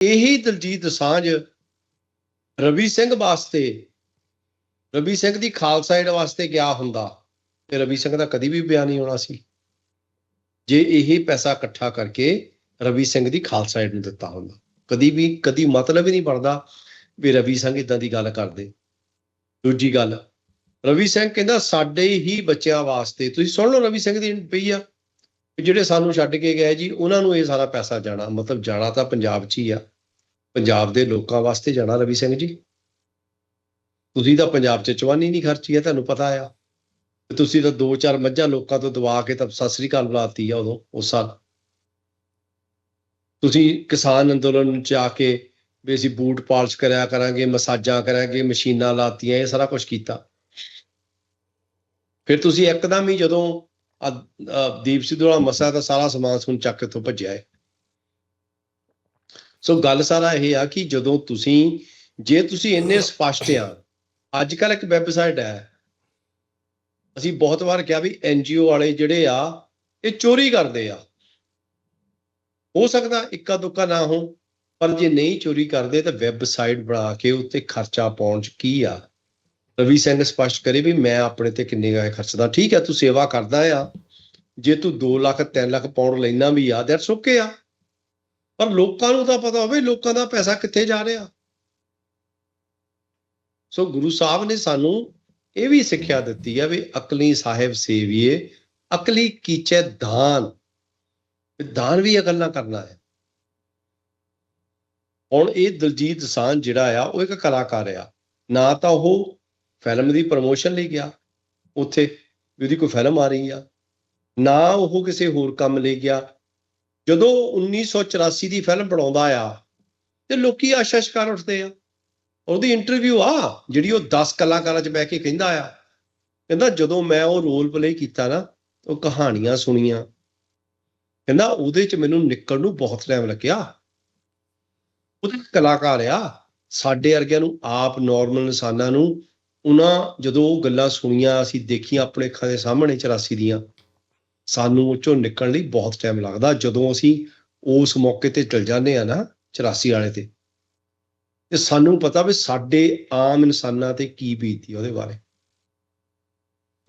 ਇਹੀ ਦਲਜੀਤ ਸਾਂਝ ਰਵੀ ਸਿੰਘ ਵਾਸਤੇ, ਰਵੀ ਸਿੰਘ ਦੀ ਖਾਲਸਾ ਏਡ ਵਾਸਤੇ ਗਿਆ ਹੁੰਦਾ ਤੇ ਰਵੀ ਸਿੰਘ ਦਾ ਕਦੀ ਵੀ ਬਿਆਨ ਨਹੀਂ ਹੋਣਾ ਸੀ। ਜੇ ਇਹ ਪੈਸਾ ਇਕੱਠਾ ਕਰਕੇ ਰਵੀ ਸਿੰਘ ਦੀ ਖਾਲਸਾ ਏਡ ਨੂੰ ਦਿੱਤਾ ਹੁੰਦਾ, ਕਦੀ ਵੀ, ਕਦੀ ਮਤਲਬ ਹੀ ਨਹੀਂ ਬਣਦਾ ਵੀ ਰਵੀ ਸਿੰਘ ਇਦਾਂ ਦੀ ਗੱਲ ਕਰਦੇ। ਦੂਜੀ ਗੱਲ, ਰਵੀ ਸਿੰਘ ਕਹਿੰਦਾ, ਸਾਡੇ ਹੀ ਬੱਚਿਆਂ ਵਾਸਤੇ, ਤੁਸੀਂ ਸੁਣ ਲਓ ਰਵੀ ਸਿੰਘ ਦੀ ਪਈ ਆ, ਵੀ ਜਿਹੜੇ ਸਾਨੂੰ ਛੱਡ ਕੇ ਗਏ ਜੀ, ਉਹਨਾਂ ਨੂੰ ਇਹ ਸਾਰਾ ਪੈਸਾ ਜਾਣਾ, ਮਤਲਬ ਜਾਣਾ ਤਾਂ ਪੰਜਾਬ 'ਚ ਹੀ ਆ। ਪੰਜਾਬ ਦੇ ਲੋਕਾਂ ਵਾਸਤੇ ਜਾਣਾ ਰਵੀ ਸਿੰਘ ਜੀ। ਤੁਸੀਂ ਤਾਂ ਪੰਜਾਬ 'ਚ ਚਵਾਨੀ ਨਹੀਂ ਖਰਚੀ ਹੈ ਤੁਹਾਨੂੰ ਪਤਾ ਆ। ਤੁਸੀਂ ਤਾਂ ਦੋ ਚਾਰ ਮੱਝਾਂ ਲੋਕਾਂ ਤੋਂ ਦਵਾ ਕੇ ਤਾਂ ਸਤਿ ਸ੍ਰੀ ਅਕਾਲ ਬੁਲਾਤੀ ਆ ਉਦੋਂ, ਉਸ ਸਾਲ। ਤੁਸੀਂ ਕਿਸਾਨ ਅੰਦੋਲਨ 'ਚ ਆ ਕੇ ਵੀ ਅਸੀਂ ਬੂਟ ਪਾਲਿਸ਼ ਕਰਿਆ ਕਰਾਂਗੇ, ਮਸਾਜਾਂ ਕਰਾਂਗੇ, ਮਸ਼ੀਨਾਂ ਲਾਤੀਆਂ, ਇਹ ਸਾਰਾ ਕੁਝ ਕੀਤਾ। ਫਿਰ ਤੁਸੀਂ ਇੱਕਦਮ ਹੀ ਜਦੋਂ ਆ- ਦੀਪ ਸਿੱਧੂ ਵਾਲਾ ਮਸਲਾ ਤਾਂ ਸਾਰਾ ਸਮਾਨ ਸੁਣ ਚੱਕ ਕੇ ਤੋਂ ਭੱਜਿਆ ਹੈ ਸੋ ਗੱਲ ਸਾਰਾ ਇਹ ਆ ਕਿ ਜਦੋਂ ਤੁਸੀਂ, ਜੇ ਤੁਸੀਂ ਇੰਨੇ ਸਪਸ਼ਟ ਆ ਅੱਜ ਕੱਲ ਇੱਕ ਵੈਬਸਾਈਟ ਹੈ। ਅਸੀਂ ਬਹੁਤ ਵਾਰ ਕਿਹਾ ਵੀ ਐਨਜੀਓ ਵਾਲੇ ਜਿਹੜੇ ਆ, ਇਹ ਚੋਰੀ ਕਰਦੇ ਆ। ਹੋ ਸਕਦਾ ਇੱਕਾ ਦੁੱਕਾ ਨਾ ਹੋ ਪਰ ਜੇ ਨਹੀਂ ਚੋਰੀ ਕਰਦੇ ਤਾਂ ਵੈਬਸਾਈਟ ਬਣਾ ਕੇ ਉੱਤੇ ਖਰਚਾ ਪਾਉਣ ਚ ਕੀ ਆ? ਰਵੀ ਸਿੰਘ ਸਪਸ਼ਟ ਕਰੇ ਵੀ ਮੈਂ ਆਪਣੇ ਤੇ ਕਿੰਨੇ ਗਾਏ ਖਰਚਦਾ ਠੀਕ ਹੈ, ਤੂੰ ਸੇਵਾ ਕਰਦਾ ਆ। ਜੇ ਤੂੰ 2 ਲੱਖ 3 ਲੱਖ ਪਾਉਣ ਲੈਣਾ ਵੀ ਆ ਦੈਟਸ ਓਕੇ ਆ। ਪਰ ਲੋਕਾਂ ਨੂੰ ਤਾਂ ਪਤਾ ਹੋਵੇ, ਲੋਕਾਂ ਦਾ ਪੈਸਾ ਕਿੱਥੇ ਜਾ ਰਿਹਾ। ਸੋ ਗੁਰੂ ਸਾਹਿਬ ਨੇ ਸਾਨੂੰ ਇਹ ਵੀ ਸਿੱਖਿਆ ਦਿੱਤੀ ਆ ਵੀ ਅਕਲੀ ਸਾਹਿਬ ਸੇਵੀਏ, ਅਕਲੀ ਕੀਚੇ ਦਾਨ। ਦਾਨ ਵੀ ਇਹ ਗੱਲਾਂ ਕਰਨਾ ਹੈ। ਹੁਣ ਇਹ ਦਲਜੀਤ ਸਾਂਝ ਜਿਹੜਾ ਆ, ਉਹ ਇੱਕ ਕਲਾਕਾਰ ਆ। ਨਾ ਤਾਂ ਉਹ ਫਿਲਮ ਦੀ ਪ੍ਰਮੋਸ਼ਨ ਲਈ ਗਿਆ। ਉੱਥੇ ਉਹਦੀ ਕੋਈ ਫਿਲਮ ਆ ਰਹੀ ਆ। ਨਾ ਉਹ ਕਿਸੇ ਹੋਰ ਕੰਮ ਲਈ ਗਿਆ। ਜਦੋਂ 1984 ਦੀ ਫਿਲਮ ਬਣਾਉਂਦਾ ਆ, ਤੇ ਲੋਕੀ ਆਸ਼ਾ ਸ਼ਿਕਾਰ ਉੱਠਦੇ ਆ। ਉਹਦੀ ਇੰਟਰਵਿਊ ਆ, ਜਿਹੜੀ ਉਹ 10 ਕਲਾਕਾਰਾਂ 'ਚ ਬਹਿ ਕੇ ਕਹਿੰਦਾ ਆ। ਕਹਿੰਦਾ, ਜਦੋਂ ਮੈਂ ਉਹ ਰੋਲ ਪਲੇ ਕੀਤਾ ਨਾ, ਉਹ ਕਹਾਣੀਆਂ ਸੁਣੀਆਂ। ਕਹਿੰਦਾ, ਉਹਦੇ 'ਚ ਮੈਨੂੰ ਨਿਕਲਣ ਨੂੰ ਬਹੁਤ ਟਾਈਮ ਲੱਗਿਆ। ਉਹਦੇ ਕਲਾਕਾਰ ਆ, ਸਾਡੇ ਵਰਗਿਆਂ ਨੂੰ, ਆਪ ਨਾਰਮਲ ਇਨਸਾਨਾਂ ਨੂੰ, ਉਹਨਾਂ ਜਦੋਂ ਉਹ ਗੱਲਾਂ ਸੁਣੀਆਂ, ਅਸੀਂ ਦੇਖੀਆਂ ਆਪਣੇ ਅੱਖਾਂ ਦੇ ਸਾਹਮਣੇ 84 ਦੀਆਂ ਸਾਨੂੰ ਉਹ ਚੋਂ ਨਿਕਲਣ ਲਈ ਬਹੁਤ ਟਾਈਮ ਲੱਗਦਾ। ਜਦੋਂ ਅਸੀਂ ਉਸ ਮੌਕੇ ਤੇ ਚਲ ਜਾਂਦੇ ਆ ਨਾ 84 ਵਾਲੇ ਤੇ ਤੇ ਸਾਨੂੰ ਪਤਾ ਵੀ ਸਾਡੇ ਆਮ ਇਨਸਾਨਾਂ ਤੇ ਕੀ ਬੀਤੀ ਉਹਦੇ ਬਾਰੇ।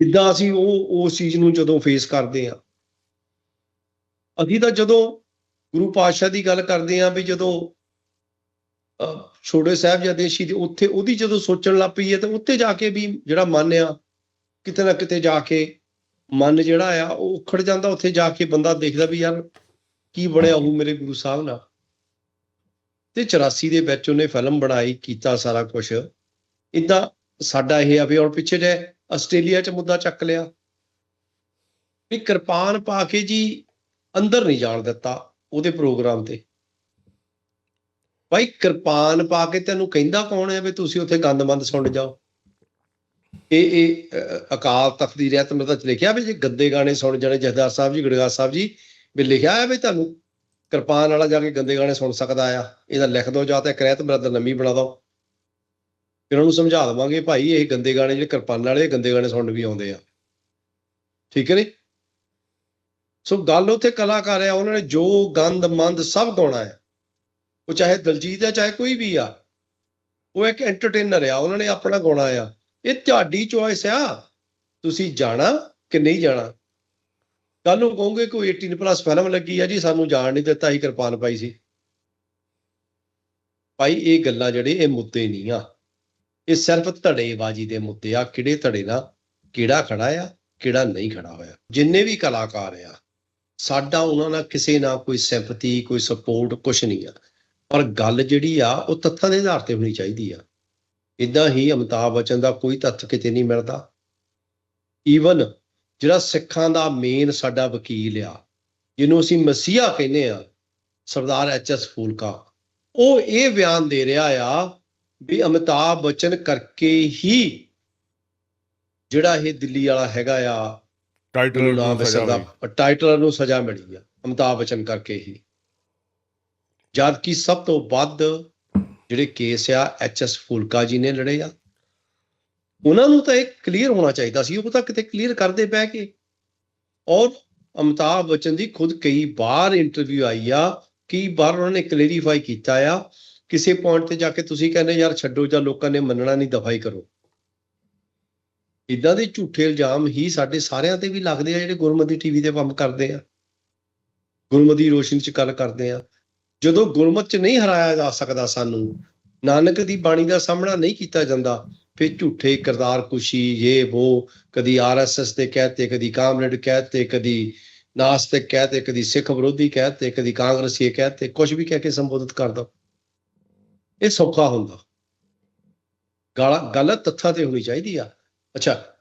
ਕਿੱਦਾਂ ਅਸੀਂ ਉਹ ਉਸ ਚੀਜ਼ ਨੂੰ ਜਦੋਂ ਫੇਸ ਕਰਦੇ ਆ ਅਸੀਂ ਤਾਂ ਜਦੋਂ ਗੁਰੂ ਪਾਤਸ਼ਾਹ ਦੀ ਗੱਲ ਕਰਦੇ ਆ ਵੀ ਜਦੋਂ ਅਹ, ਛੋਟੇ ਸਾਹਿਬਜ਼ਾਦੇ ਸ਼ਹੀਦ ਉੱਥੇ ਉਹਦੀ ਜਦੋਂ ਸੋਚਣ ਲੱਗ ਪਈ ਹੈ ਤੇ ਉੱਤੇ ਜਾ ਕੇ ਵੀ ਜਿਹੜਾ ਮਨ ਆ ਕਿਤੇ ਨਾ ਕਿਤੇ ਜਾ ਕੇ ਮਨ ਜਿਹੜਾ ਆ, ਉਹ ਉਖੜ ਜਾਂਦਾ, ਉੱਥੇ ਜਾ ਕੇ ਬੰਦਾ ਦੇਖਦਾ ਵੀ ਯਾਰ ਕੀ ਬਣਿਆ ਉਹ ਮੇਰੇ ਗੁਰੂ ਸਾਹਿਬ ਨਾਲ। ਤੇ 84 ਦੇ ਵਿੱਚ ਉਹਨੇ ਫਿਲਮ ਬਣਾਈ, ਕੀਤਾ ਸਾਰਾ ਕੁਝ ਇਦਾਂ ਸਾਡਾ ਇਹ ਆ ਵੀ ਔਰ ਪਿੱਛੇ ਜੇ ਆਸਟ੍ਰੇਲੀਆ 'ਚ ਮੁੱਦਾ ਚੱਕ ਲਿਆ। ਵੀ ਕਿਰਪਾਨ ਪਾ ਕੇ ਜੀ ਅੰਦਰ ਨਹੀਂ ਜਾਣ ਦਿੱਤਾ ਉਹਦੇ ਪ੍ਰੋਗਰਾਮ ਤੇ। ਭਾਈ ਕਿਰਪਾਨ ਪਾ ਕੇ ਤੈਨੂੰ ਕਹਿੰਦਾ ਕੌਣ ਹੈ ਵੀ ਤੁਸੀਂ ਉੱਥੇ ਗੰਦਮੰਦ ਸੁਣ ਜਾਓ? ਇਹ ਇਹ ਅਕਾਲ ਤਖਤ ਦੀ ਰਹਿਤ ਮਰਦਾ ਚ ਲਿਖਿਆ ਵੀ ਜੇ ਗੰਦੇ ਗਾਣੇ ਸੁਣ ਜਾਣੇ, ਜਹਦਾਰ ਸਾਹਿਬ ਜੀ ਗੜਗਾ ਸਾਹਿਬ ਜੀ, ਵੀ ਲਿਖਿਆ ਹੈ ਵੀ ਤੁਹਾਨੂੰ ਕਿਰਪਾਨ ਵਾਲਾ ਜਾ ਕੇ ਗੰਦੇ ਗਾਣੇ ਸੁਣ ਸਕਦਾ ਆ। ਇਹਦਾ ਲਿਖ ਦਿਓ ਜਾਂ ਤਾਂ ਇੱਕ ਰਹਿਤ ਮਰਦਾ ਨਵੀਂ ਬਣਾ ਦਿਓ। ਫਿਰ ਨੂੰ ਸਮਝਾ ਦਵਾਂਗੇ ਭਾਈ, ਇਹ ਗੰਦੇ ਗਾਣੇ ਜਿਹੜੇ ਕਿਰਪਾਨ ਵਾਲੇ, ਇਹ ਗੰਦੇ ਗਾਣੇ ਸੁਣਨ ਵੀ ਆਉਂਦੇ ਆ। ਠੀਕ ਹੈ ਨੀ? ਸੋ ਗੱਲ ਉੱਥੇ ਕਲਾਕਾਰ ਆ, ਉਹਨਾਂ ਨੇ ਜੋ ਗੰਦ, ਮੰਦ ਸਭ ਗਾਉਣਾ ਹੈ ਉਹ ਚਾਹੇ ਦਲਜੀਤ ਹੈ ਚਾਹੇ ਕੋਈ ਵੀ ਆ। ਉਹ ਇੱਕ ਐਂਟਰਟੇਨਰ ਆ, ਉਹਨਾਂ ਨੇ ਆਪਣਾ ਗਾਉਣਾ ਆ। ਇਹ ਤੁਹਾਡੀ ਚੋਇਸ ਆ। ਤੁਸੀਂ ਜਾਣਾ ਕਿ ਨਹੀਂ ਜਾਣਾ? ਕੱਲ ਨੂੰ ਕਹੋਗੇ ਕੋਈ 18 ਪਲੱਸ ਫਿਲਮ ਲੱਗੀ ਆ ਜੀ, ਸਾਨੂੰ ਜਾਣ ਨਹੀਂ ਦਿੱਤਾ ਹੀ ਕਿਰਪਾਨ ਪਾਈ ਸੀ। ਭਾਈ, ਇਹ ਗੱਲਾਂ ਜਿਹੜੇ ਇਹ ਮੁੱਦੇ ਨਹੀਂ ਆ। ਇਹ ਸਿਰਫ ਧੜੇਬਾਜ਼ੀ ਦੇ ਮੁੱਦੇ ਆ, ਕਿਹੜੇ ਧੜੇ ਨਾਲ ਕਿਹੜਾ ਖੜਾ ਆ, ਕਿਹੜਾ ਨਹੀਂ ਖੜਾ ਹੋਇਆ। ਜਿੰਨੇ ਵੀ ਕਲਾਕਾਰ ਆ, ਸਾਡਾ ਉਹਨਾਂ ਨਾਲ ਕਿਸੇ ਨਾਲ ਕੋਈ ਸਿੰਪਥੀ ਕੋਈ ਸਪੋਰਟ ਕੁਝ ਨਹੀਂ ਆ। ਪਰ ਗੱਲ ਜਿਹੜੀ ਆ, ਉਹ ਤੱਥਾਂ ਦੇ ਆਧਾਰ ਤੇ ਹੋਣੀ ਚਾਹੀਦੀ ਆ। ਇਦਾਂ ਹੀ ਅਮਿਤਾਭ ਬਚਨ ਦਾ ਕੋਈ ਤੱਥ ਕਿਤੇ ਨਹੀਂ ਮਿਲਦਾ ਈਵਨ ਜਿਹੜਾ ਸਿੱਖਾਂ ਦਾ ਮੇਨ ਸਾਡਾ ਵਕੀਲ ਆ ਜਿਹਨੂੰ ਅਸੀਂ ਮਸੀਹਾ ਕਹਿੰਦੇ ਆ ਸਰਦਾਰ ਐਚ ਐਸ ਫੂਲਕਾ ਉਹ ਇਹ ਬਿਆਨ ਦੇ ਰਿਹਾ ਆ ਵੀ ਅਮਿਤਾਭ ਬਚਨ ਕਰਕੇ ਹੀ ਜਿਹੜਾ ਇਹ ਦਿੱਲੀ ਵਾਲਾ ਹੈਗਾ ਆ ਟਾਈਟਲ ਨੂੰ ਸਜ਼ਾ। ਟਾਈਟਲ ਨੂੰ ਸਜ਼ਾ ਮਿਲੀ ਆ ਅਮਿਤਾਭ ਬਚਨ ਕਰਕੇ ਹੀ ਜਦ ਕਿ ਸਭ ਤੋਂ ਵੱਧ ਜਿਹੜੇ ਕੇਸ ਆ ਐਚ ਐਸ ਫੂਲਕਾ ਜੀ ਨੇ ਲੜੇ ਆ, ਉਹਨਾਂ ਨੂੰ ਤਾਂ ਇਹ ਕਲੀਅਰ ਹੋਣਾ ਚਾਹੀਦਾ ਸੀ, ਉਹ ਤਾਂ ਕਿਤੇ ਕਲੀਅਰ ਕਰਦੇ ਪੈ ਕੇ। ਔਰ ਅਮਿਤਾਭ ਬਚਨ ਦੀ ਖੁਦ ਕਈ ਵਾਰ ਇੰਟਰਵਿਊ ਆਈ ਆ, ਕਈ ਵਾਰ ਉਹਨਾਂ ਨੇ ਕਲੈਰੀਫਾਈ ਕੀਤਾ ਆ, ਕਿਸੇ ਪੁਆਇੰਟ ਤੇ ਜਾ ਕੇ ਤੁਸੀਂ ਕਹਿੰਦੇ ਯਾਰ ਛੱਡੋ ਜਾਂ ਲੋਕਾਂ ਨੇ ਮੰਨਣਾ ਨਹੀਂ, ਦਫਾਈ ਕਰੋ। ਇਦਾਂ ਦੇ ਝੂਠੇ ਇਲਜ਼ਾਮ ਹੀ ਸਾਡੇ ਸਾਰਿਆਂ ਤੇ ਵੀ ਲੱਗਦੇ ਆ, ਜਿਹੜੇ ਗੁਰਮਤਿ ਟੀਵੀ ਤੇ ਕੰਮ ਕਰਦੇ ਆ। ਗੁਰਮਤੀ ਰੋਸ਼ਨੀ ਚ ਗੱਲ ਕਰਦੇ ਆ। ਜਦੋਂ ਗੁਰਮਤ ਚ ਨਹੀਂ ਹਰਾਇਆ ਜਾ ਸਕਦਾ ਸਾਨੂੰ, ਨਾਨਕ ਦੀ ਬਾਣੀ ਦਾ ਸਾਹਮਣਾ ਨਹੀਂ ਕੀਤਾ ਜਾਂਦਾ, ਫਿਰ ਝੂਠੇ ਕਿਰਦਾਰ ਕੁਸ਼ੀ ਇਹ ਉਹ ਕਦੀ ਆਰਐਸਐਸ ਦੇ ਕਹਤੇ ਕਦੀ ਕਾਮਰੇਡ ਕਹਤੇ ਕਦੀ ਨਾਸਤਿਕ ਕਹਤੇ ਕਦੀ ਸਿੱਖ ਵਿਰੋਧੀ ਕਹਤੇ ਕਦੀ ਕਾਂਗਰਸੀ ਕਹਤੇ ਕੁਝ ਵੀ ਕਹਿ ਕੇ ਸੰਬੋਧਿਤ ਕਰਦਾ। ਇਹ ਸੌਖਾ ਹੁੰਦਾ। ਗਾਲਾਂ ਗਲਤ ਤੱਥਾਂ ਤੇ ਹੋਣੀ ਚਾਹੀਦੀ ਆ। ਅੱਛਾ